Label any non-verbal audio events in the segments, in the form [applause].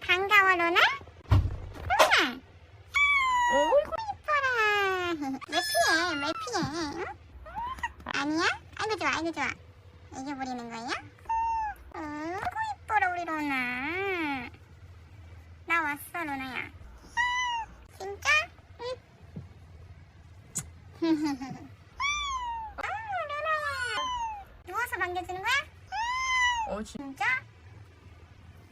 반가워 로나. 로나. 이뻐라. 왜 피해? 왜 피해? 응? 아니야? 아이고 좋아, 아이고 좋아. 이겨버리는 거야? 어이구 이뻐라 우리 로나. 나 왔어 로나야. 진짜? 응. 아, 로나야. 누워서 반겨주는 거야? 어, 진 진짜?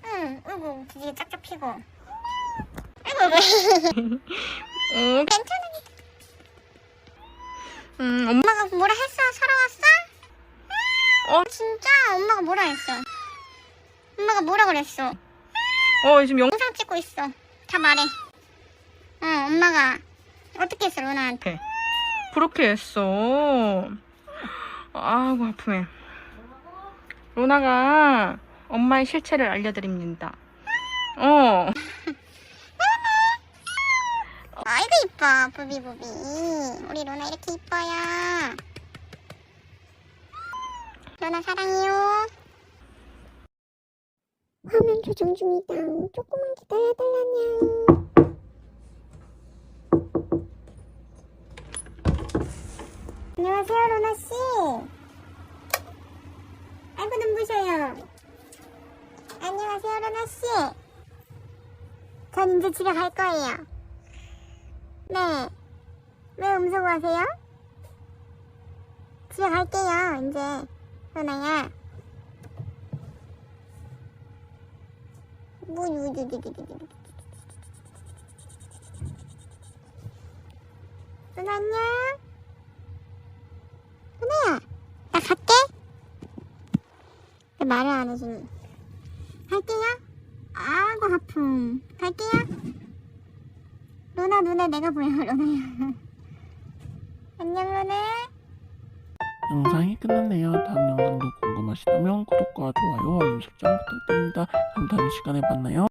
응, 어이구, 기지개 짝짝 피고. 아이고, 아이고. 어, 괜찮아. 음, 엄마, 엄마가 뭐라 했어? 사러 왔어? 어, 진짜? 엄마가 뭐라 했어? 엄마가 뭐라 그랬어? 어, 지금 영, 영상 찍고 있어. 다 말해. 어, 엄마가 어떻게 했어, 로나한테? 그렇게 했어. 아이고, 아프네. 로나가 엄마의 실체를 알려드립니다. 어, [laughs] 아이고, 이뻐, 부비부비. 우리 로나 이렇게 이뻐요. 로나 사랑해요. 화면 조정 중이다. 조금만 기다려달라냥. 안녕하세요, 로나 씨. 아이고 눈부셔요. 안녕하세요, 로나 씨. 전 이제 집에 갈 거예요. 네. 왜 음소거하세요? 집에 갈게요, 이제. 로나야. 뭐, 우두두두두두. 로나 안녕. 로나야, 나 갈게. 왜 말을 안 해주니? 갈게요. 아이고, 아픔. 갈게요. 로나 눈에 내가 보여, [laughs] 로나야. 안녕, 로나. 영상이 끝났네요. 다음 영상도 궁금하시다면 구독과 좋아요, 알림 설정 부탁드립니다. 그럼 다음 시간에 만나요.